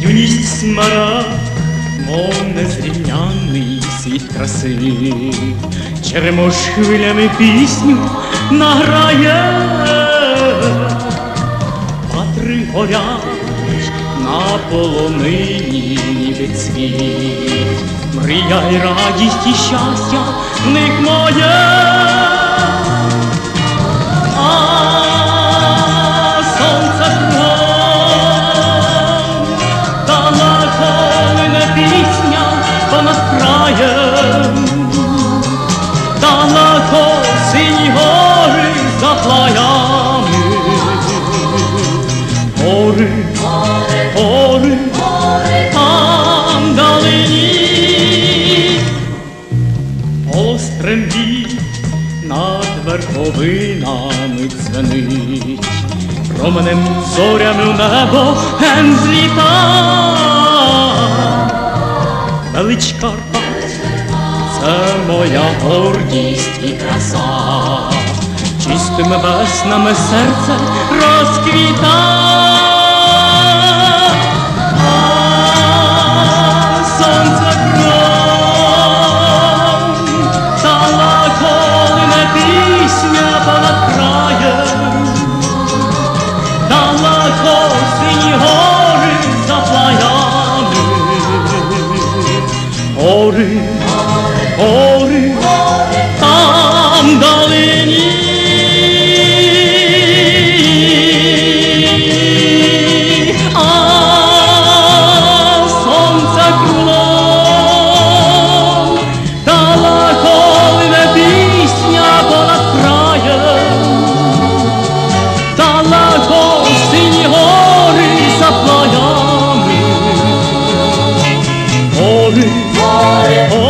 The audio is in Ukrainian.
Юність смара, мов незрівнянний світ краси, Черемош хвилями пісню награє, Патри горять на полонині, ніби цвіт, Мрія й радість і щастя в них моє. А сонце кров, далеко сині гори за над верховинами дзвенить, променем зорями в небо ген зліта. Велич Карпат, це моя гордість і краса, чистими веснами серце розквіта. Гори, гори, там далині, а сонце лине пісня понад краєм, далеко сині гори за Oh.